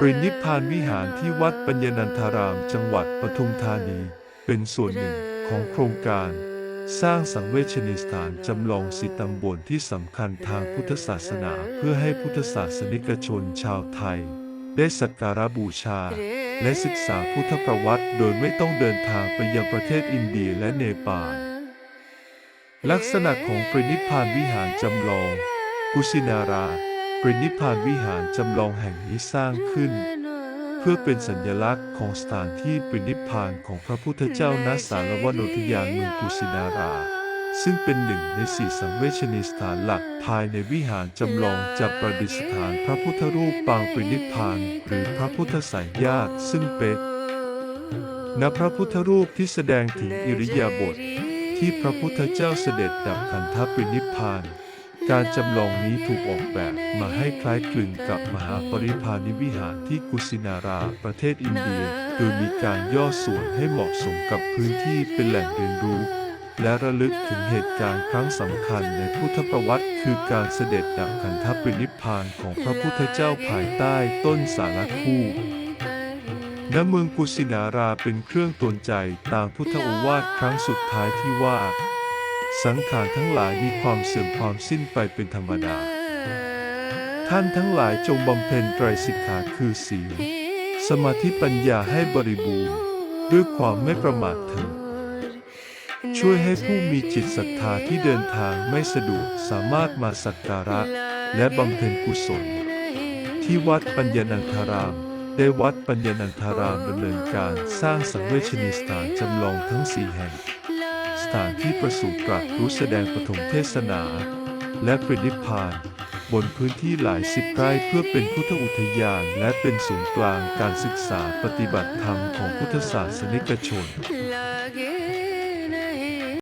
ปรินิพพานวิหารที่วัดปัญญนันทารามจังหวัดปทุมธานี เป็นส่วนหนึ่งของโครงการ สร้างสังเวชนียสถานจำลองสิตำบลที่สำคัญทางพุทธศาสนา เพื่อให้พุทธศาสนิกชนชาวไทย ได้สักการะบูชา และศึกษาพุทธประวัติโดยไม่ต้องเดินทางไปยังประเทศอินเดียและเนปาลลักษณะของปรินิพพานวิหารจำลองกุสินารา ปรินิพานวิหารจำลองแห่งนี้สร้างขึ้น เพื่อเป็นสัญลักษณ์ของสถานที่ปรินิพานของพระพุทธเจ้าณสารวนอุทยานเมืองกุสินารา ซึ่งเป็นหนึ่งในสี่สังเวชนีสถานหลักภายในวิหารจำลองจากประดิษฐานพระพุทธรูปปางปรินิพานหรือพระพุทธสายญาติซึ่งเป็นณพระพุทธรูปที่แสดงถึงอิริยาบถที่พระพุทธเจ้าเสด็จดับขันธปรินิพพาน การจำลองนี้ถูกออกแบบมาให้คล้ายคลึงกับมหาปริพานิวิหารที่กุสินาราประเทศอินเดีย โดยมีการย่อส่วนให้เหมาะสมกับพื้นที่เป็นแหล่งเรียนรู้ และระลึกถึงเหตุการณ์ครั้งสำคัญในพุทธประวัติ คือการเสด็จดับขันธปรินิพพานของพระพุทธเจ้าภายใต้ต้นสาลคู่ณเมืองกุสินาราเป็นเครื่องตวนใจตามพุทธโอวาทครั้งสุดท้ายที่ว่า สังขารทั้งหลายมีความเสื่อมความสิ้นไปเป็นธรรมดา ท่านทั้งหลายจงบำเพ็ญไตรสิกขาคือศีลสมาธิปัญญาให้บริบูรณ์ด้วยความไม่ประมาทเถิดช่วยให้ผู้มีจิตศรัทธาที่เดินทางไม่สะดวกสามารถมาสักการะ และบำเพ็ญกุศล ที่วัดปัญญานันทาราม ได้วัดปัญญานันทารามดำเนินการสร้างสังเวชนีสถานจำลองทั้งสี่แห่ง สถานที่ประสูติตรัสรู้แสดงปฐมเทศนา และปรินิพพาน บนพื้นที่หลายสิบไร่เพื่อเป็นพุทธอุทยาน และเป็นศูนย์กลางการศึกษาปฏิบัติธรรมของพุทธศาสนิกชน